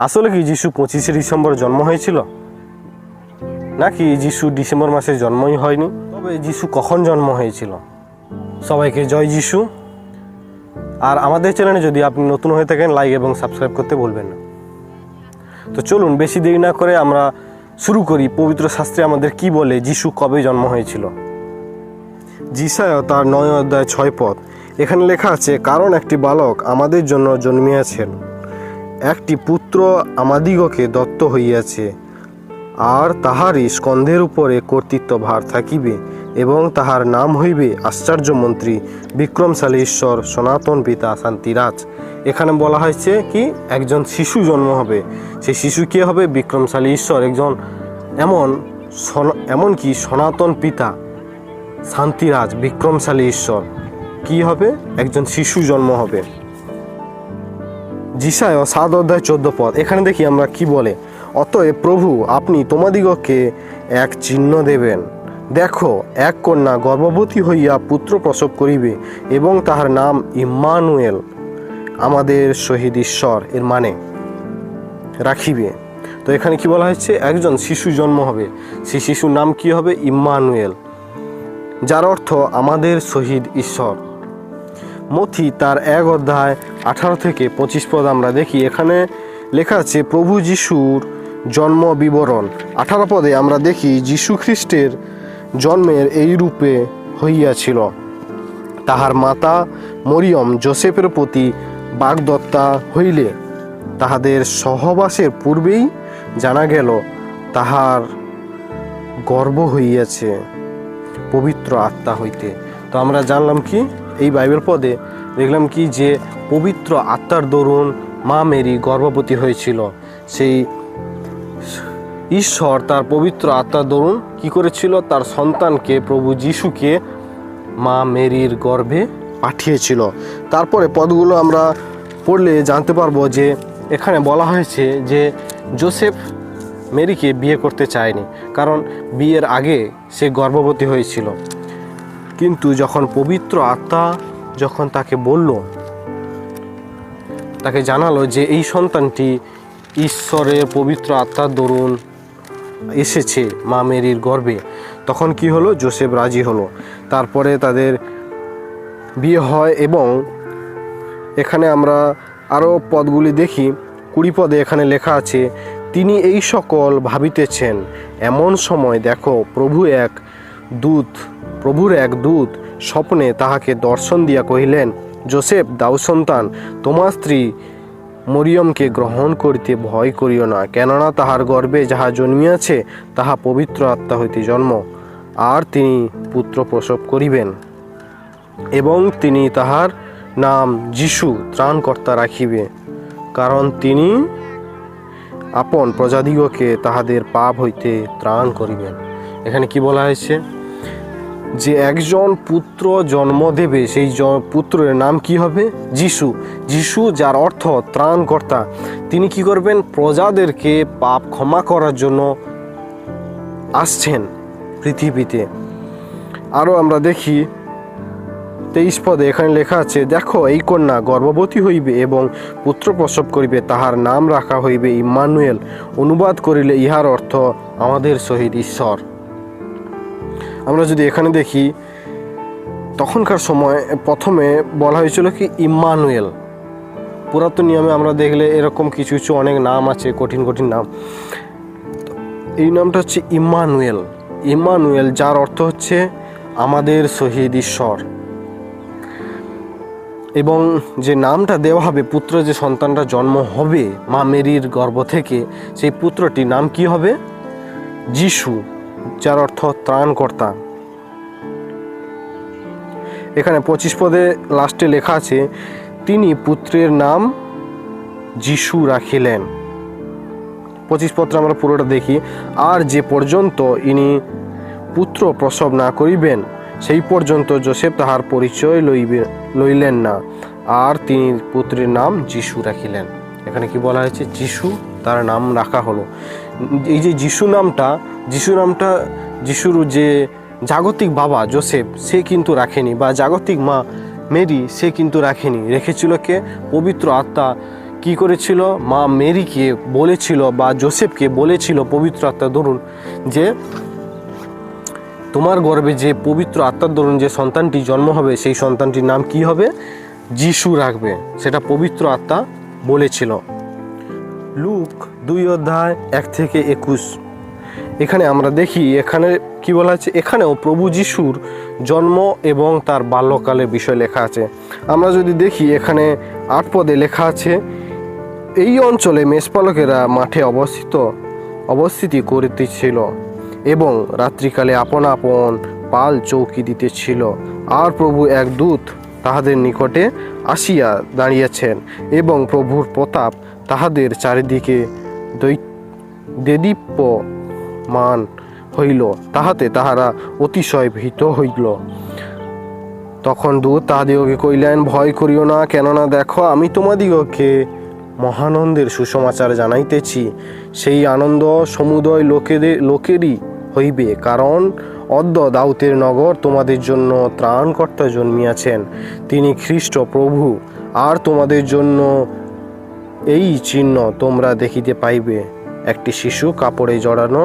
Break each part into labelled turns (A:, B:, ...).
A: আসলে কি যিশু পঁচিশে ডিসেম্বর জন্ম হয়েছিল? নাকি যিশু ডিসেম্বর মাসে জন্মই হয়নি? তবে যিশু কখন জন্ম হয়েছিল? সবাইকে জয় যিশু। আর আমাদের চ্যানেলে যদি আপনি নতুন হয়ে থাকেন লাইক এবং সাবস্ক্রাইব করতে ভুলবেন না। তো চলুন, বেশি দেরি না করে আমরা শুরু করি পবিত্র শাস্ত্রে আমাদের কি বলে যিশু কবে জন্ম হয়েছিল। যিশায় তার নয় অধ্যায় ছয় পথ এখানে লেখা আছে, কারণ একটি বালক আমাদের জন্য জন্মিয়াছেন। একটি পুত্র আমাদিগকে দত্ত হইয়াছে, আর তাহারই স্কন্ধের উপরে কর্তৃত্ব ভার থাকিবে এবং তাহার নাম হইবে আশ্চর্যমন্ত্রী বিক্রমশালী ঈশ্বর সনাতন পিতা শান্তিরাজ। এখানে বলা হয়েছে কি, একজন শিশু জন্ম হবে। সেই শিশু কে হবে? বিক্রমশালী ঈশ্বর, একজন এমন সন- এমনকি সনাতন পিতা শান্তিরাজ বিক্রমশালী ঈশ্বর। কি হবে? একজন শিশু জন্ম হবে। যিশায় সাত অধ্যায় চোদ্দ পদ। এখানে দেখি আমরা কি বলে, অতএব প্রভু, আপনি তোমাদিগকে এক চিহ্ন দেবেন। দেখো, এক কন্যা গর্ভবতী হইয়া পুত্র প্রসব করিবে এবং তাহার নাম ইম্মানুয়েল, আমাদের শহীদ ঈশ্বর। এর মানে রাখিবে। তো এখানে কি বলা হয়েছে? একজন শিশু জন্ম হবে। সেই শিশুর নাম কি হবে? ইম্মানুয়েল, যার অর্থ আমাদের শহীদ ঈশ্বর। মথি তার এক অধ্যায় আঠারো থেকে পঁচিশ পদ আমরা দেখি। এখানে লেখা আছে, প্রভু যিশুর জন্ম বিবরণ। আঠারো পদে আমরা দেখি, যিশু খ্রিস্টের জন্মের এই রূপে হইয়াছিল। তাহার মাতা মরিয়ম যোসেফের প্রতি বাগদত্তা হইলে তাহাদের সহবাসের পূর্বেই জানা গেল, তাহার গর্ব হইয়াছে পবিত্র আত্মা হইতে। তো আমরা জানলাম কি এই বাইবেল পদে দেখলাম কি যে পবিত্র আত্মার দরুন মা মেরি গর্ভবতী হয়েছিল। সেই ঈশ্বর তার পবিত্র আত্মার দরুন কি করেছিল? তার সন্তানকে, প্রভু যিশুকে মা মেরির গর্ভে পাঠিয়েছিল। তারপরে পদগুলো আমরা পড়লে জানতে পারব যে এখানে বলা হয়েছে যে জোসেফ মেরিকে বিয়ে করতে চায়নি, কারণ বিয়ের আগে সে গর্ভবতী হয়েছিল। কিন্তু যখন পবিত্র আত্মা যখন তাকে বলল, তাকে জানালো যে এই সন্তানটি ঈশ্বরের পবিত্র আত্মার দরুন এসেছে মা মেরির গর্ভে তখন কি হলো? জোসেফ রাজি হলো। তারপরে তাদের বিয়ে হয় এবং এখানে আমরা আরও পদগুলি দেখি। কুড়ি পদে এখানে লেখা আছে, তিনি এই সকল ভাবিতেছেন, এমন সময় দেখো প্রভু এক দূত প্রভুর এক দূত স্বপ্নে তাহাকে দর্শন দিয়া কহিলেন, জোসেফ দাউ সন্তান, তোমার স্ত্রী মরিয়মকে গ্রহণ করিতে ভয় করিও না। কেননা তাহার গর্ভে যাহা জন্মিয়াছে, তাহা পবিত্র আত্মা হইতে জন্ম। আর তিনি পুত্র প্রসব করিবেন। এবং তিনি তাহার নাম যিশু, ত্রাণকর্তা রাখিবে। কারণ তিনি আপন প্রজাদিগকে তাহাদের পাপ হইতে ত্রাণ করিবেন। এখানে কি বলা হয়েছে? যে একজন পুত্র জন্ম দেবে, সেই পুত্রের নাম কি হবে? যিশু। যিশু যার অর্থ ত্রাণকর্তা। তিনি কি করবেন? প্রজাদেরকে পাপ ক্ষমা করার জন্য আসছেন পৃথিবীতে। আরও আমরা দেখি, তেইশ পদে এখানে লেখা আছে, দেখো, এই কন্যা গর্ভবতী হইবে এবং পুত্র প্রসব করিবে, তাহার নাম রাখা হইবে ইম্মানুয়েল অনুবাদ করিলে ইহার অর্থ আমাদের সহিত ঈশ্বর। আমরা যদি এখানে দেখি, তখনকার সময় প্রথমে বলা হয়েছিল কি ইম্মানুয়েল। পুরাতন নিয়মে আমরা দেখলে এরকম কিছু কিছু অনেক নাম আছে, কঠিন কঠিন নাম। এই নামটা হচ্ছে ইম্মানুয়েল। ইম্মানুয়েল, যার অর্থ হচ্ছে আমাদের শহীদ ঈশ্বর। এবং যে নামটা দেওয়া হবে, পুত্র যে সন্তানটা জন্ম হবে মা মেরির গর্ভ থেকে, সেই পুত্রটির নাম কি হবে? যিশু। যার অর্থ ত্রাণকর্তা। এখানে পঁচিশ পদে লাস্টে লেখা আছে, তিনি পুত্রের নাম যিশু রাখিলেন। পঁচিশ পত্রে আমরা পুরোটা দেখি, আর যে পর্যন্ত ইনি পুত্র প্রসব না করিবেন, সেই পর্যন্ত যোসেফ তাহার পরিচয় লইবে, লইলেন না। আর তিনি পুত্রের নাম যিশু রাখিলেন। এখানে কি বলা হয়েছে? যিশু, তার নাম রাখা হলো। এই যে যিশু নামটা যিশু নামটা, যিশুর যে জাগতিক বাবা জোসেফ, সে কিন্তু রাখেনি, বা জাগতিক মা মেরি, সে কিন্তু রাখেনি। রেখেছিল কে? পবিত্র আত্মা। কি করেছিল? মা মেরিকে বলেছিল, বা জোসেফকে বলেছিল পবিত্র আত্মার দরুন যে, তোমার গর্বে যে পবিত্র আত্মার দরুন যে সন্তানটি জন্ম হবে, সেই সন্তানটির নাম কি হবে? যিশু রাখবে। সেটা পবিত্র আত্মা বলেছিল। লুক দুই অধ্যায় এক থেকে একুশ। এখানে আমরা দেখি এখানে কি বলা আছে এখানেও প্রভু যিশুর জন্ম এবং তার বাল্যকালের বিষয় লেখা আছে। আমরা যদি দেখি এখানে আট পদে লেখা আছে, এই অঞ্চলে মেষপালকেরা মাঠে অবস্থিত, অবস্থিতি করিতেছিল এবং রাত্রিকালে আপন আপন পাল চৌকি দিতেছিল। আর প্রভু এক দূত তাহাদের নিকটে আসিয়া দাঁড়িয়েছেন এবং প্রভুর প্রতাপ তাহাদের চারিদিকে দৈ- দেদীপ্যমান হইল। তাহাতে তাহারা অতিশয় ভীত হইল। তখন দূত তাহাদিগকে কইলেন ভয় করিও না, কেননা দেখো, আমি তোমাদিগকে মহানন্দের সুসমাচার জানাইতেছি। সেই আনন্দ সমুদয় লোকেদের লোকেরই হইবে, কারণ অদ্য দাউতের নগর তোমাদের জন্য ত্রাণকর্তা জন্মিয়াছেন। তিনি খ্রিস্ট প্রভু, আর তোমাদের জন্য এই চিহ্ন তোমরা দেখিতে পাইবে। একটি শিশু কাপড়ে জড়ানো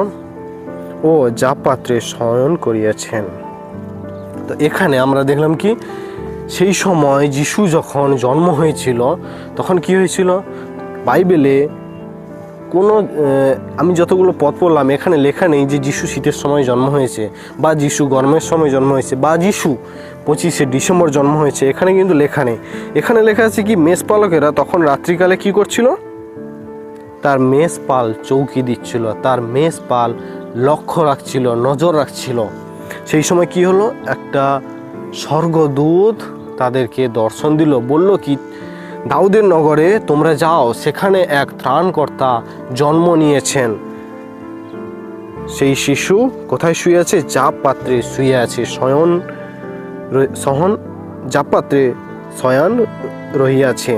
A: ও যা পাত্রে শয়ন করিয়াছেন। তো এখানে আমরা দেখলাম কি, সেই সময় যিশু যখন জন্ম হয়েছিল, তখন কি হয়েছিল? বাইবেলে কোনো আমি যতগুলো পথ পড়লাম, এখানে লেখা নেই যে যিশু শীতের সময় জন্ম হয়েছে, বা যিশু গরমের সময় জন্ম হয়েছে, বা যিশু পঁচিশে ডিসেম্বর জন্ম হয়েছে, এখানে কিন্তু লেখা নেই। এখানে লেখা আছে কি মেষ পালকেরা তখন রাত্রিকালে কি করছিল? তার মেষ পাল চৌকি দিচ্ছিল, তার মেষ পাল লক্ষ্য রাখছিল, নজর রাখছিল। সেই সময় কি হলো? একটা স্বর্গদূত তাদেরকে দর্শন দিল, বলল কি, দাউদের নগরে তোমরা যাও, সেখানে এক ত্রাণকর্তা জন্ম নিয়েছেন। সেই শিশু কোথায় শুয়ে আছে? চাপ পাত্রে শুয়ে আছে শয়ন সহন জাপ পাত্রে শয়ান রহিয়াছে।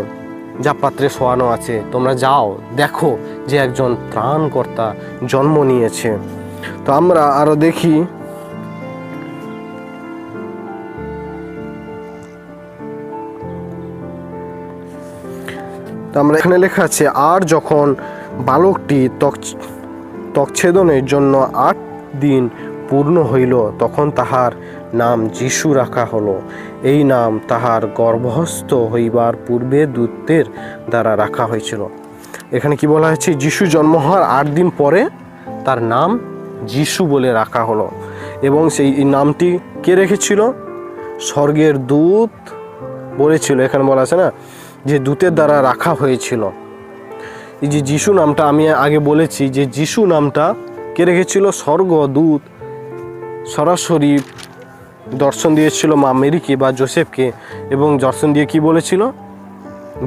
A: যা পাত্রে শোয়ানো আছে। তোমরা যাও, দেখো যে একজন ত্রাণকর্তা জন্ম নিয়েছে। তো আমরা আরও দেখি। আমরা এখানে লেখা আছে, আর যখন বালকটি ত্বক ত্বকছেদনের জন্য আট দিন পূর্ণ হইল, তখন তাহার নাম যিশু রাখা হলো। এই নাম তাহার গর্ভস্থ হইবার পূর্বে দূতের দ্বারা রাখা হয়েছিল। এখানে কি বলা হয়েছে? যিশু জন্ম হওয়ার আট দিন পরে তার নাম যিশু বলে রাখা হলো। এবং সেই নামটি কে রেখেছিল? স্বর্গের দূত বলেছিল। এখানে বলা আছে না? যে দূতের দ্বারা রাখা হয়েছিল। এই যে যিশু নামটা আমি আগে বলেছি, যে যিশু নামটা কে রেখেছিল? স্বর্গদূত সরাসরি দর্শন দিয়েছিল মা মেরিকে বা জোসেফকে, এবং দর্শন দিয়ে কি বলেছিল?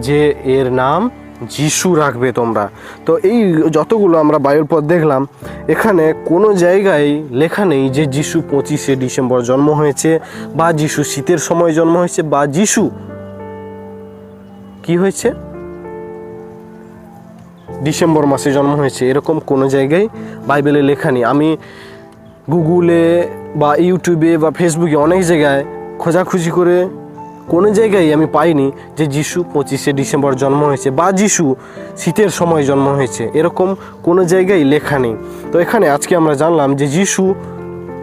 A: যে এর নাম যিশু রাখবে তোমরা। তো এই যতগুলো আমরা বায়ুর পথ দেখলাম, এখানে কোনো জায়গায় লেখা নেই যে যিশু পঁচিশে ডিসেম্বর জন্ম হয়েছে, বা যিশু শীতের সময় জন্ম হয়েছে, বা যিশু কি হয়েছে? ডিসেম্বর মাসে জন্ম হয়েছে, এরকম কোনো জায়গায় বাইবেলে লেখা নেই। আমি গুগলে বা ইউটিউবে বা ফেসবুকে অনেক জায়গায় খোঁজাখুঁজি করে কোনো জায়গায় আমি পাইনি যে যিশু পঁচিশে ডিসেম্বর জন্ম হয়েছে বা যিশু শীতের সময় জন্ম হয়েছে। এরকম কোনো জায়গায় লেখা নেই। তো এখানে আজকে আমরা জানলাম যে যিশু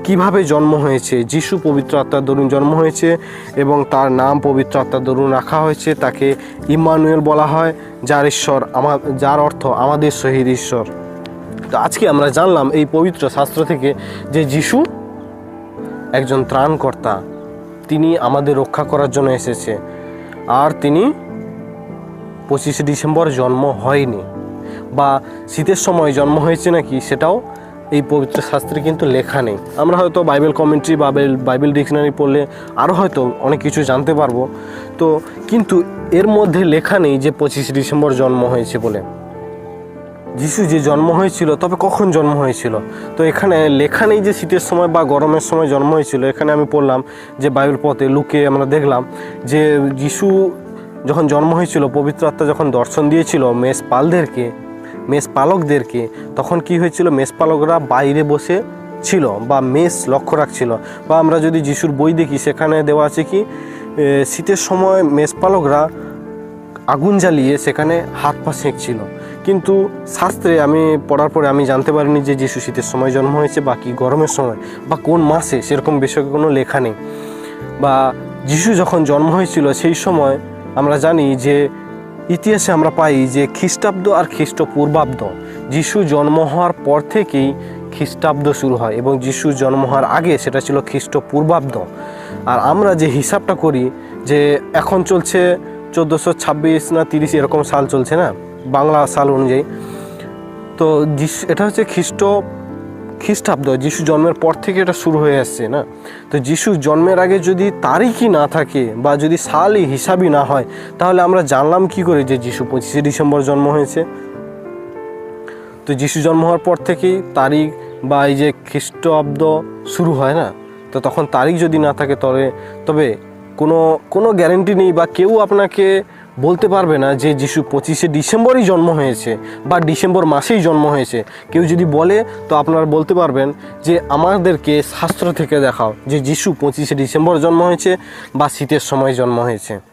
A: কীভাবে জন্ম হয়েছে? যিশু পবিত্র আত্মার দরুন জন্ম হয়েছে এবং তার নাম পবিত্র আত্মার দরুন রাখা হয়েছে। তাকে ইমানুয়েল বলা হয়, যার ঈশ্বর আমার যার অর্থ আমাদের শহীদ ঈশ্বর। তো আজকে আমরা জানলাম এই পবিত্র শাস্ত্র থেকে যে যিশু একজন ত্রাণকর্তা, তিনি আমাদের রক্ষা করার জন্য এসেছে। আর তিনি পঁচিশে ডিসেম্বর জন্ম হয়নি। বা শীতের সময় জন্ম হয়েছে নাকি সেটাও এই পবিত্র শাস্ত্রে কিন্তু লেখা নেই। আমরা হয়তো বাইবেল কমেন্ট্রি বা বাইবেল- ডিকশনারি পড়লে আরও হয়তো অনেক কিছু জানতে পারব। তো কিন্তু এর মধ্যে লেখা নেই যে পঁচিশে ডিসেম্বর জন্ম হয়েছে বলে। যিশু যে জন্ম হয়েছিল, তবে কখন জন্ম হয়েছিল? তো এখানে লেখা নেই যে শীতের সময় বা গরমের সময় জন্ম হয়েছিল। এখানে আমি পড়লাম যে বাইবেল পথে, লুকে আমরা দেখলাম যে যিশু যখন জন্ম হয়েছিল, পবিত্র আত্মা যখন দর্শন দিয়েছিল মেষ পালদেরকে মেষ পালকদেরকে তখন কি হয়েছিল? মেষ পালকরা বাইরে বসে ছিল বা মেষ লক্ষ্য রাখছিল। বা আমরা যদি যিশুর বই দেখি, সেখানে দেওয়া আছে কি? শীতের সময় মেষ পালকরা আগুন জ্বালিয়ে সেখানে হাত পা সেঁকছিল। কিন্তু শাস্ত্রে আমি পড়ার পরে আমি জানতে পারিনি যে যিশু শীতের সময় জন্ম হয়েছে বা কি গরমের সময় বা কোন মাসে, সেরকম বিষয়ে কোনো লেখা নেই। বা যিশু যখন জন্ম হয়েছিল সেই সময় আমরা জানি যে ইতিহাসে আমরা পাই যে খ্রিস্টাব্দ আর খ্রিস্টপূর্বাব্দ, যিশু জন্ম হওয়ার পর থেকেই খ্রিস্টাব্দ শুরু হয় এবং যিশু জন্ম হওয়ার আগে সেটা ছিল খ্রিস্টপূর্বাব্দ। আর আমরা যে হিসাবটা করি যে এখন চলছে চোদ্দোশো ছাব্বিশ না তিরিশ এরকম সাল চলছে না? বাংলা সাল অনুযায়ী। তো যিশু এটা হচ্ছে খ্রিস্ট, খ্রিস্টাব্দ, যিশু জন্মের পর থেকে এটা শুরু হয়ে আসছে, না? তো যিশু জন্মের আগে যদি তারিখই না থাকে বা যদি সালই হিসাবই না হয়, তাহলে আমরা জানলাম কি করে যে যিশু পঁচিশে ডিসেম্বর জন্ম হয়েছে? তো যিশু জন্ম হওয়ার পর থেকেই তারিখ বা এই যে খ্রিস্টাব্দ শুরু হয়, না? তো তখন তারিখ যদি না থাকে তবে তবে কোনো কোনো গ্যারেন্টি নেই বা কেউ আপনাকে বলতে পারবে না যে যিশু পঁচিশে ডিসেম্বরই জন্ম হয়েছে বা ডিসেম্বর মাসেই জন্ম হয়েছে। কেউ যদি বলে, তো আপনারা বলতে পারবেন যে আমাদেরকে শাস্ত্র থেকে দেখাও যে যিশু পঁচিশে ডিসেম্বর জন্ম হয়েছে বা শীতের সময় জন্ম হয়েছে।